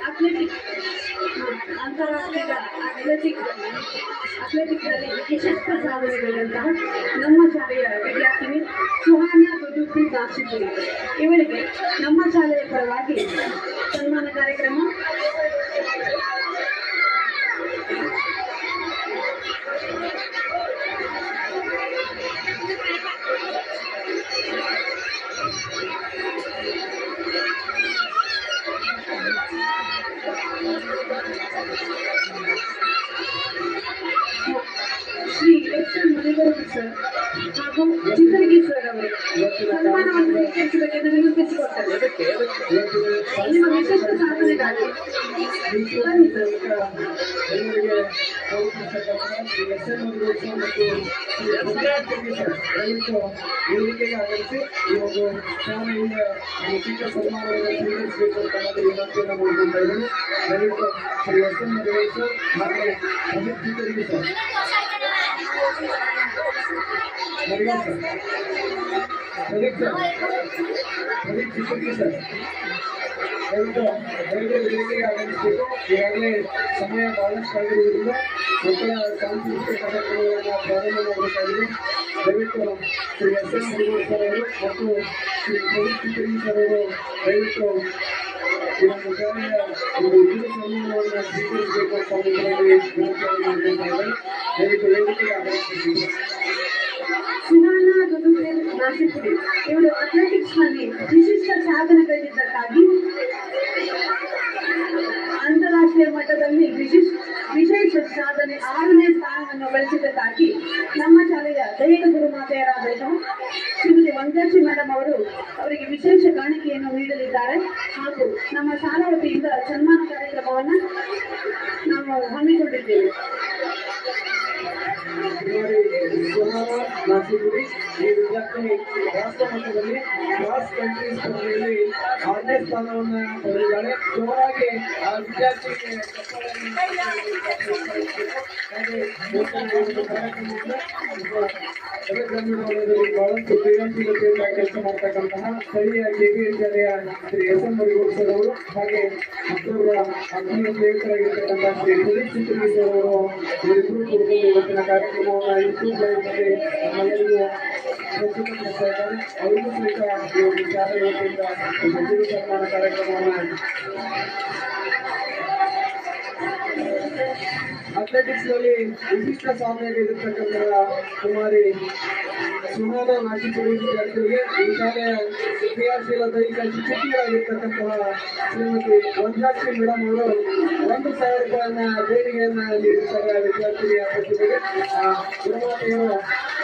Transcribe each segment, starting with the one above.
Athletic ಅಂತಾರಾಷ್ಟ್ರೀಯ athletic ಅಥ್ಲೆಟಿಕ್ನಲ್ಲಿ ಯಶಸ್ವ ಸಾಧನೆಗಳಂತಹ ನಮ್ಮ ಶಾಲೆಯ ವಿದ್ಯಾರ್ಥಿನಿ ಸುಹಾನ ದುದುಪಿ ದಾಕ್ಷಿಪುರಿ ಇವರಿಗೆ ನಮ್ಮ ಶಾಲೆಯ ಪರವಾಗಿ ಸನ್ಮಾನ ಕಾರ್ಯಕ್ರಮ ಸರ್ ಹಾಗೂ ಚಿತ್ರಗಿ ಸರ್ ಅವರು ಸನ್ಮಾನವನ್ನು ಸ್ವೀಕರಿಸಬೇಕೆಂದು ವಿನಂತಿಸಿಕೊಡ್ತಾರೆ ನಿಮ್ಮ ವಿಶಿಷ್ಟ ಸಾಧನೆಗಾಗಿ ವೇದಿಕೆಗೆ sir Pradeep sir Pradeep ಚಿತ್ತರಿಗೆ sir ದಯವಿಟ್ಟು ದಯವಿಟ್ಟು ವೇದಿಕೆಗೆ ಆಗಮಿಸಬೇಕು ಈಗಾಗಲೇ ಸಮಯ ಬಹಳಷ್ಟು ಆಗಿರುವುದರಿಂದ ಮಕ್ಕಳ ಸಾಂಸ್ಕೃತಿಕ ಕಾರ್ಯಕ್ರಮಗಳನ್ನು ಪ್ರಾರಂಭ ಮಾಡಬೇಕಾಗಿದೆ ದಯವಿಟ್ಟು Shri S N Murugesh sir ಅವರು ಮತ್ತು ಶ್ರೀ ಪ್ರದೀಪ್ ಚಿತ್ತರಿ ಸರ್ ಅವರು ದಯವಿಟ್ಟು ಈ ಒಂದು ಶಾಲೆಯ ಒಂದು ಉಚಿತ ಸನ್ಮಾನವನ್ನು ಸ್ವೀಕರಿಸಬೇಕು ಅಂತ ನಿಮ್ಮಲ್ಲಿ ವಿನಂತಿಯನ್ನು ಮಾಡ್ಕೊಳ್ತಾ ಇದ್ದೇನೆ ದಯವಿಟ್ಟು ವೇದಿಕೆಗೆ ಆಗಮಿಸಬೇಕು ಸುಹಾನ ನಾಸಿಪುರಿ ಇವರು ಅಥ್ಲೆಟಿಕ್ಸ್ನಲ್ಲಿ ವಿಶಿಷ್ಟ ಸಾಧನೆಗಳಿದ್ದಕ್ಕಾಗಿ ಅಂತಾರಾಷ್ಟ್ರೀಯ ಮಟ್ಟದಲ್ಲಿ ವಿಶಿಷ್ಟ, ವಿಶೇಷ ಸಾಧನೆ ಆರನೇ ಸ್ಥಾನವನ್ನು ಗಳಿಸಿದ್ದಕ್ಕಾಗಿ ನಮ್ಮ ಶಾಲೆಯ ದೈಹಿಕ ಗುರುಮಾತೆಯರಾದ ಶ್ರೀಮತಿ ವಂದರ್ಶಿ ಮೇಡಮ್ ಅವರು ಅವರಿಗೆ ವಿಶೇಷ ಕಾಣಿಕೆಯನ್ನು ನೀಡಲಿದ್ದಾರೆ. ಹಾಗೂ ನಮ್ಮ ಶಾಲಾ ವತಿಯಿಂದ ಸನ್ಮಾನ ಕಾರ್ಯಕ್ರಮವನ್ನು ನಾವು ಹಮ್ಮಿಕೊಂಡಿದ್ದೇವೆ. ಕುಮಾರಿ ಸೋನಾಮ ನಾಸಿಗುಡಿ ಈ ವಿದ್ಯಾರ್ಥಿ ರಾಷ್ಟ್ರ ಮಟ್ಟದಲ್ಲಿ ಕ್ರಾಸ್ ಕಂಟ್ರಿ ಸ್ಪರ್ಧೆಯಲ್ಲಿ ಆರನೇ ಸ್ಥಾನವನ್ನು ಪಡೆದಿದ್ದಾಳೆ ಜೋರಾಗಿ ಆ ವಿದ್ಯಾರ್ಥಿಗೆ ಚಪ್ಪಾಳೆಯನ್ನು ಹಾಗೆ ನೂತನ ಒಂದು ಕಾರ್ಯಕ್ರಮದಿಂದ ಕಾರ್ಯಕ್ರಮದಲ್ಲಿ ಬಹಳಷ್ಟು ಕ್ರಿಯಾಶೀಲತೆಯಿಂದ ಕೆಲಸ ಮಾಡ್ತಕ್ಕಂತಹ ಸ್ಥಳೀಯ ಕೆಬಿ ಶಾಲೆಯ Shri S M Marigod sir ಅವರು ಹಾಗೆ ಮತ್ತೊಬ್ಬರ ಆತ್ಮೀಯ ಸ್ನೇಹಿತರಾಗಿರ್ತಕ್ಕಂತಹ ಶ್ರೀ ಸುದೀಪ್ ಚಿತ್ರಗಿ ಸರ್ ಅವರು ಇವರಿಬ್ಬರು ಕೂಡಿಕೊಂಡು ಇವತ್ತಿನ ಕಾರ್ಯಕ್ರಮವನ್ನು ಯೂಟ್ಯೂಬ್ ಲೈವ್ನಲ್ಲಿ ನಮ್ಮೆಲ್ಲರಿಗೂ ಪ್ರಸ್ತುತಪಡಿಸ್ತಾ ಇದ್ದಾರೆ ಅವರಿಗೂ ಸಹಿತ ಈ ಒಂದು ಶಾಲೆ ವತಿಯಿಂದ ಒಂದು ಗುರು ಸನ್ಮಾನ ಕಾರ್ಯಕ್ರಮವನ್ನು ಅಥ್ಲೆಟಿಕ್ಸ್ನಲ್ಲಿ ವಿಶಿಷ್ಟ ಸಾಧನೆಗಳಿರ್ತಕ್ಕಂತಹ ಕುಮಾರಿ ಸುಹಾನ ನಾಚಿಪುರಿ ವಿದ್ಯಾರ್ಥಿಗಳಿಗೆ ಈ ಶಾಲೆಯ ಕ್ರಿಯಾಶೀಲ ದೈಹಿಕ ಶಿಕ್ಷಕಿಯಾಗಿರ್ತಕ್ಕಂತಹ ಶ್ರೀಮತಿ ವಂಜಾಕ್ಷಿ ಮೇಡಮ್ ಅವರು ಒಂದು ಸಾವಿರ ರೂಪಾಯಿಯನ್ನ ದೇಣಿಗೆಯನ್ನ ನೀಡಿರ್ತಾರೆ ಆ ವಿದ್ಯಾರ್ಥಿನಿಯ ಪ್ರತಿಭೆಗೆ, ಆ ಗುರುಮಾತೆಯರು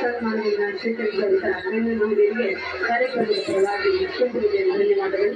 ಸನ್ಮಾನದಲ್ಲಿ ನಾನು ನನ್ನ ನೋಡಿಗೆ ಕಾರ್ಯಕ್ರಮದ ಪರವಾಗಿ ಮುಖ್ಯಮಂತ್ರಿಗೆ ಧನ್ಯವಾದಗಳು.